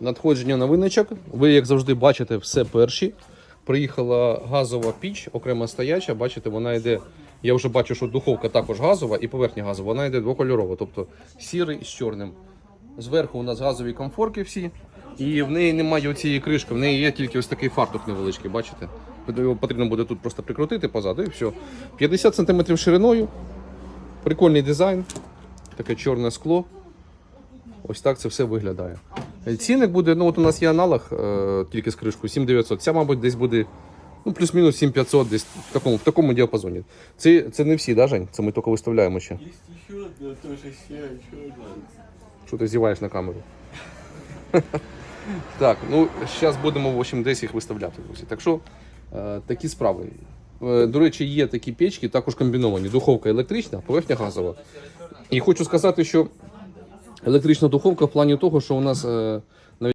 Надходження новиночок. Ви, як завжди, бачите все перші. Приїхала газова піч, окрема стояча. Бачите, вона йде. Я вже бачу, що духовка також газова і поверхня газова. Вона йде двокольорова, тобто сірий з чорним. Зверху у нас газові комфорки всі. І в неї немає цієї кришки, в неї є тільки ось такий фартук невеличкий, бачите? Його потрібно буде тут просто прикрутити позаду і все. 50 см шириною. Прикольний дизайн. Таке чорне скло. Ось так це все виглядає. Цінник буде, ну от у нас є аналог е, тільки з кришкою 7900. Ця, мабуть, десь буде ну, плюс-мінус 7500, десь в такому, в такому діапазоні. Це, це не всі, да, Жень? Це ми тільки виставляємо ще. Есть еще одна тоже серая, черная. Що ти зіваєш на камеру? так, ну зараз будемо в общем, десь їх виставляти. друзі. Так що е, такі справи. Е, до речі, є такі печки, також комбіновані. Духовка електрична, поверхня газова. І хочу сказати, що електрична духовка в плані того, що у нас е, навіть